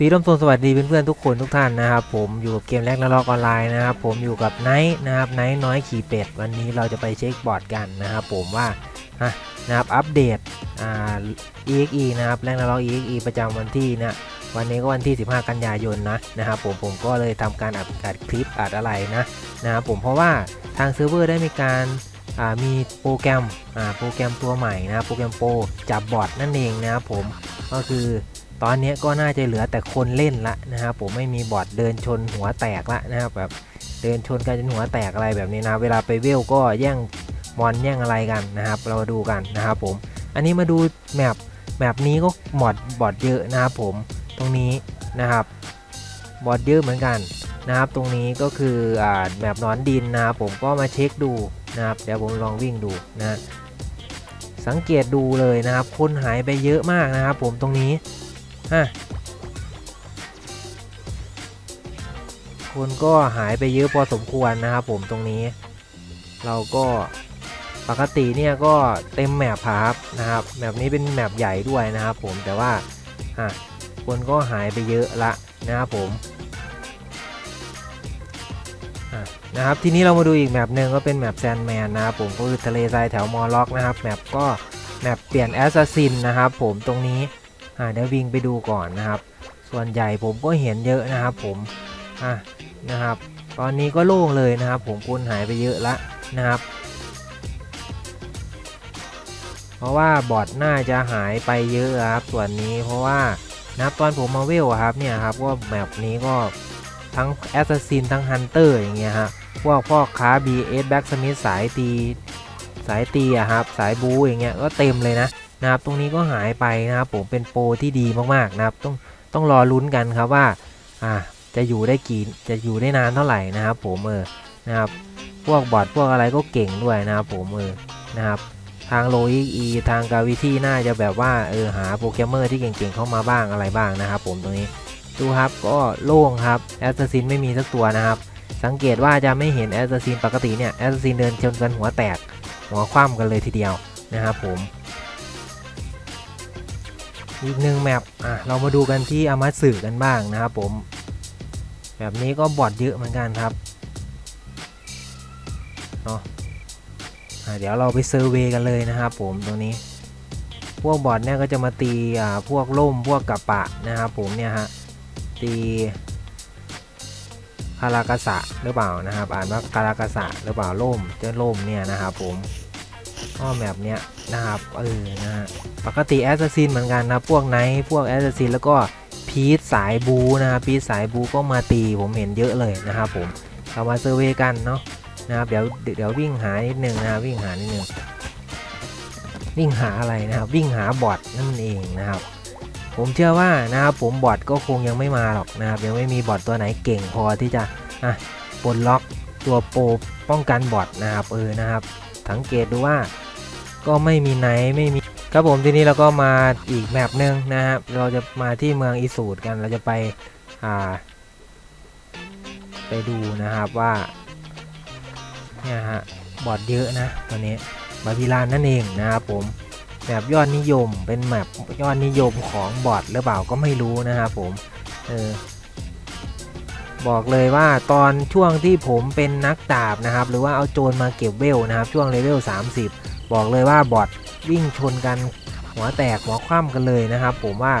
สีร่มโซนสวัสดีเพื่อนๆทุกคนทุกท่านนะครับผมอยู่กับเกมแรกและลอกออนไลน์นะครับผมอยู่กับไนท์นะครับไนท์น้อยขี่เป็ด วันนี้เราจะไปเช็คบอร์ดกันนะครับผมว่าฮะนะครับอัปเดตอ่า EXE นะครับแรกและลอก EXE ประจำวันที่นะวันนี้ก็วันที่ 15 กันยายนนะนะครับผมผมก็เลยทำการอัดอัดคลิปอัดอะไรนะนะครับผมเพราะว่าทางเซิร์ฟเวอร์ได้มีการอ่ามีโปรแกรมอ่าโปรแกรมตัวใหม่นะโปรแกรมโปรจับบอร์ดนั่นเองนะครับผมก็คือ ตอนนี้ก็น่าจะเหลือแต่คนเล่นละนะครับผมไม่มีบอดเดินชนหัวแตกละนะครับแบบเดินชนกันจนหัวแตกอะไรแบบนี้นะเวลาไปเวลก็แย่งมอนแย่งอะไรกันนะครับ เราาดูกันนะครับผมอันนี้มาดูแมปแมปนี้ก็หมดบอดเยอะนะครับผมตรงนี้นะครับบอดเยอะเหมือนกันนะครับตรงนี้ก็คืออ่าแมปนอนดินนะครับผมก็มาเช็คดูนะครับเดี๋ยวผมลองวิ่งดูนะสังเกตดูเลยนะครับคนหายไปเยอะมากนะครับผมตรงนี้ ฮะคนก็หายไปเยอะพอสมควรนะครับผมตรงนี้ เราก็ปกติเนี่ยก็เต็มแมปครับนะครับแมปนี้เป็นแมปใหญ่ด้วยนะครับผมแต่ว่าฮะคนก็หายไปเยอะละนะครับผมนะครับทีนี้เรามาดูอีกแมปหนึ่งก็เป็นแมปแซนแมนนะครับผมก็คือทะเลทรายแถวมอล็อกนะครับแมปก็แมปเปลี่ยนแอสซัสซินนะครับผมตรงนี้ อ่าเดี๋ยววิ่งไปดูก่อนนะครับ ส่วนใหญ่ผมก็เห็นเยอะนะครับผมอะนะครับ ตอนนี้ก็โล่งเลยนะครับ ผมคนหายไปเยอะละนะครับ เพราะว่าบอทน่าจะหายไปเยอะครับส่วนนี้เพราะว่านะครับตอนผมมาเวลครับเนี่ยครับก็แบบนี้ก็ทั้งแอสซัสซินทั้งฮันเตอร์อย่างเงี้ยฮะพวกพ่อค้า BS แบ็กสมิธสายตีสายตีอะครับ สายบูอย่างเงี้ยก็เต็มเลยนะ นะครับตรงนี้ก็หายไปนะครับผมเป็นโปรที่ดีมากๆนะครับต้องต้องรอลุ้นกันครับว่าอ่าจะอยู่ได้กี่จะอยู่ได้นานเท่าไหร่นะครับ ผมเออนะครับพวกบอทพวกอะไรก็เก่งด้วยนะครับผมเออนะครับทางโลอีอีทางกาวิที่น่าจะแบบว่าเออหาโปรแกรมเมอร์ที่เก่งๆเข้ามาบ้างอะไรบ้างนะครับ ผมตรงนี้ดูครับก็โล่งครับแอสซัสซินไม่มีสักตัวนะครับ สังเกตว่าจะไม่เห็นแอสซัสซินปกติเนี่ยแอสซัสซินเดินชนกันหัวแตกหัวคว่ำกันเลยทีเดียวนะครับผม อีกหนึ่งแมปอะเรามาดูกันที่อามาสึกันบ้างนะครับผม แบบนี้ก็บอดเยอะเหมือนกันครับเนาะะเดี๋ยวเราไปเซอร์เวยกันเลยนะครับผมตรงนี้ พวกบอดเนี่ยก็จะมาตีอ่าพวกล่มพวกกระปะนะครับผมเนี่ยฮะตีคารากาสะหรือเปล่านะครับ อ่านว่าคารากาสะหรือเปล่าล่มเจ้าล่มเนี่ยนะครับผม ก็แมปเนี้ยนะครับเออนะฮะปกติแอสซัสซินเหมือนกันนะพวกไนท์พวกแอสซัสซินแล้วก็พีทสายบูนะครับพีทสายบูก็มาตีผมเห็นเยอะเลยนะครับผมเรามาเซอร์เวย์กันเนาะนะครับเดี๋ยวเดี๋ยววิ่งหานิดนึงนะครับวิ่งหานิดนึงวิ่งหาอะไรนะครับวิ่งหาบอทนั่นเองนะครับ ผมเชื่อว่านะครับผมบอทก็คงยังไม่มาหรอกนะครับยังไม่มีบอทตัวไหนเก่งพอที่จะอะปลดล็อกตัวโปป้องกันบอทนะครับเออนะครับสังเกตดูว่า ก็ไม่มีไหนไม่มีครับผมทีนี้เราก็มาอีกแมปหนึ่งนะครับเราจะมาที่เมืองอิสูดกันเราจะไปอ่า ไปดูนะครับว่าเนี่ยฮะบอดเยอะนะตัวนี้บาบิลานนั่นเองนะครับผมแมปยอดนิยมเป็นแมปยอดนิยมของบอดหรือเปล่าก็ไม่รู้นะครับผมเออบอกเลยว่าตอนช่วงที่ผมเป็นนักดาบนะครับ หรือว่าเอาโจรมาเก็บเวลนะครับ ช่วงเลเวล30 บอกเลยว่าบอทวิ่งชนกันหัวแตกหัวคว่ำกันเลยนะครับ ผมว่า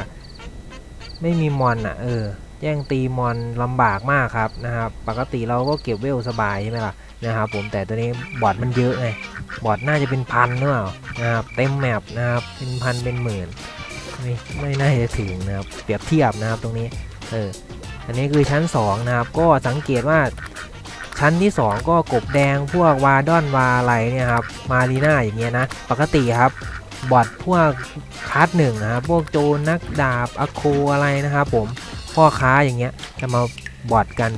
ไม่มีมอนอะเออแย่งตีมอนลำบากมากครับนะครับปกติเราก็เก็บเวลสบายใช่ไหมล่ะนะครับผมแต่ตัวนี้บอทมันเยอะไงบอทน่าจะเป็นพันหรือเปล่านะครับเต็มแมปนะครับเป็นพันเป็นหมื่นไม่ไม่น่าจะถึงนะครับเปรียบเทียบนะครับตรงนี้เอออันนี้คือชั้น2นะครับก็สังเกตว่า ชั้นที่ 2 ก็กบแดงพวกวาดอนวาอะไรเนี่ยครับมารีน่าอย่างเงี้ยนะ ปกติครับบอทพวกคัสหนึ่งนะครับพวกโจนักดาบอโคอะไรนะครับผมพ่อค้าอย่างเงี้ยจะมาบอทกัน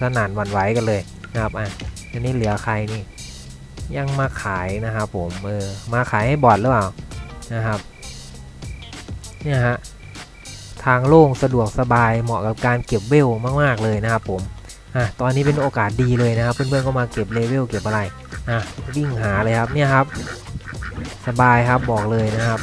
สนานวันไหวกันเลยนะครับอะอันนี้เหลือใครนี่ยังมาขายนะครับผมเออมาขายให้บอทหรือเปล่านะครับเนี่ยฮะทางโล่งสะดวกสบายเหมาะกับการเก็บเวลมาก ๆ เลยนะครับผม อะตอนนี้เป็นโอกาสดีเลยนะครับ เพื่อนๆก็มาเก็บเลเวลเก็บอะไรอะวิ่งหาเลยครับเนี่ยครับ สบายครับบอกเลยนะครับ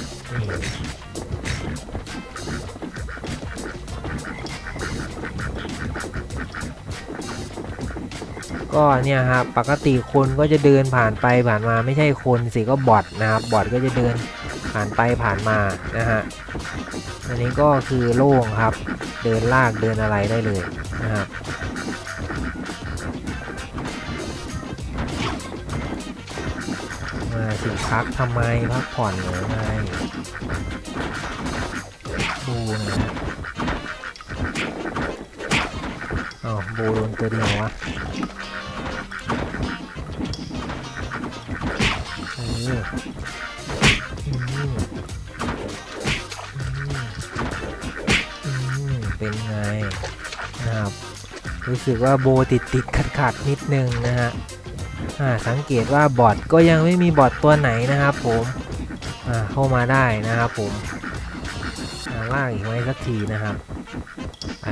ก็เนี่ยครับปกติคนก็จะเดินผ่านไปผ่านมาไม่ใช่คนสิก็บอทนะครับบอทก็จะเดินผ่านไปผ่านมานะฮะอันนี้ก็คือโล่งครับ เดินลากเดินอะไรได้เลยนะครับ มาสิพักทำไมพักผ่อนเหรือไงดูนะฮะอ้าวโบโดนตัวเดียววะเอออืมอืมอืมเป็นไงนะครับ รู้สึกว่าโบติดติดขัดขัดๆนิดนึงนะฮะ อ่าสังเกตว่าบอทก็ยังไม่มีบอทตัวไหนนะครับผมอ่าเข้ามาได้นะครับผมอ่าลากอีกไว้สักทีนะครับไป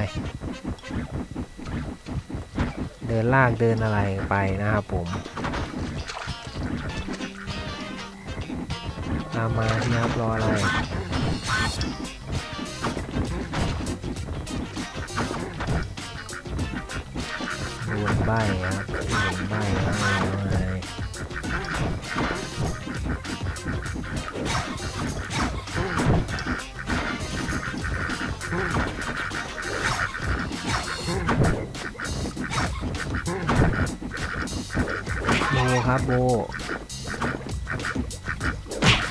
เดินลากเดินอะไรไปนะครับผมตามมาที่ครับรออะไร ดวนใบครับดวนใบอะไรอะไรโบครับโบ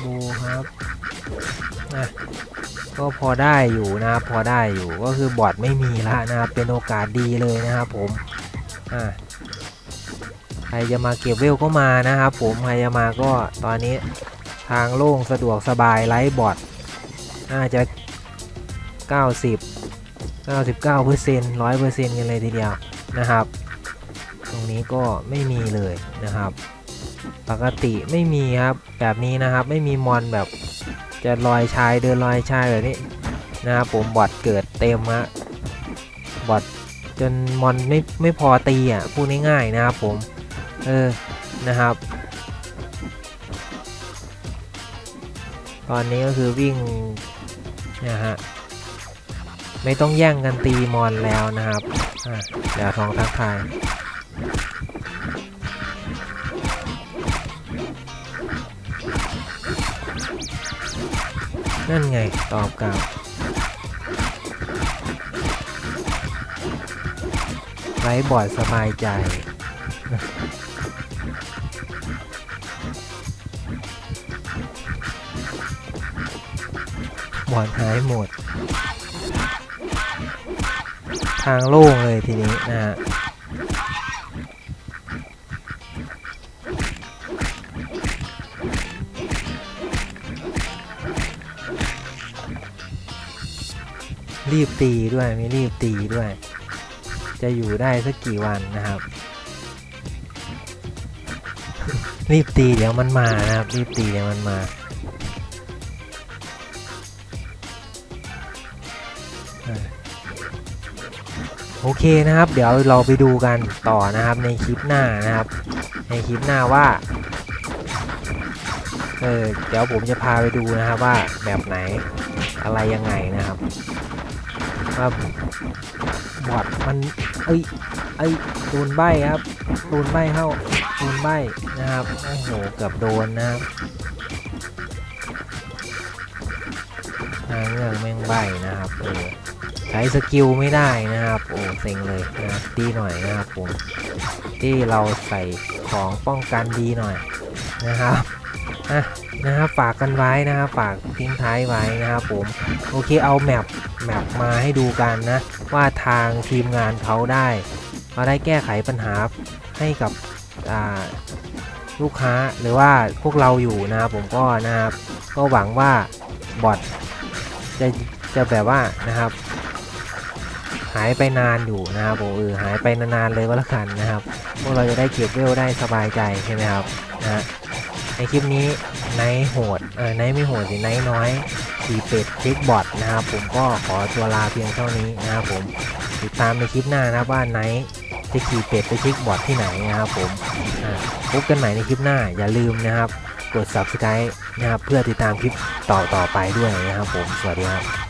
โบครับนะก็พอได้อยู่นะครับพอได้อยู่ก็คือบอดไม่มีละนะครับเป็นโอกาสดีเลยนะครับผม อ่าใครจะมาเก็บเวลก็มานะครับผมใครจะมาก็ตอนนี้ทางโล่งสะดวกสบายไร้บอดน่าจะ 90 99เปอร์เซ็นต์ร้อยเปอร์เซ็นต์กันเลยทีเดียวนะครับ ตรงนี้ก็ไม่มีเลยนะครับ ปกติไม่มีครับ แบบนี้นะครับไม่มีมอนแบบจะลอยชายเดินลอยชายแบบนี้นะครับผมบอทเกิดเต็มฮะบอท จนมอนไม่ไม่พอตีอะพูดง่ายๆนะครับผม เออนะครับ ตอนนี้ก็คือวิ่งนะฮะไม่ต้องแย่งกันตีมอนแล้วนะครับเดี๋ยวทองทักทายนั่นไงตอบกลับ ไร้บอร์ดสบายใจบอดหายหมด ทางโล่งเลยทีนี้นะฮะรีบตีด้วยไม่รีบตีด้วย จะอยู่ได้สักกี่วันนะครับ รีบตีเดี๋ยวมันมานะครับ รีบตีเดี๋ยวมันมาโอเคนะครับ เดี๋ยวเราไปดูกันต่อนะครับในคลิปหน้านะครับ ในคลิปหน้าว่าเออเดี๋ยวผมจะพาไปดูนะครับว่าแบบไหนอะไรยังไงนะครับครั บอดมันเอ้ยเอ้ยโดนใบครับโดนใบเข้าโดนใบนะครับโอ้โหเกือบโดนนะครับนางเงือกแม่งใบนะครับเออใช้สกิลไม่ได้นะครับโอ้เซ็งเลยนะครับดีหน่อยนะครับผมที่เราใส่ของป้องกันดีหน่อยนะครับอะ นะครับฝากกันไว้นะครับฝากทิ้งท้ายไว้นะครับผมโอเคเอาแมปแมปมาให้ดูกันนะ ว่าทางทีมงานเขาได้เขาได้แก้ไขปัญหาให้กับลูกค้าหรือว่าพวกเราอยู่นะครับผมก็นะครับก็หวังว่าบอทจะจะแบบว่านะครับ หายไปนานอยู่นะครับผมเออหายไปนานๆเลยก็แล้วกันนะครับ พวกเราจะได้เก็บเวลได้สบายใจใช่ไหมครับนะในคลิปนี้ ไนท์โหดเออไนท์ไม่โหดสิไนท์น้อยขี่เป็ดเช็คบอทนะครับผมก็ขอตัวลาเพียงเท่านี้นะครับผมติดตามในคลิปหน้านะว่าไนท์จะขี่เป็ดไปเช็คบอทที่ไหนนะครับผมพบกันใหม่ในคลิปหน้าอย่าลืมนะครับกด subscribe นะครับเพื่อติดตามคลิปต่อต่อๆไปด้วยนะครับผมสวัสดีครับ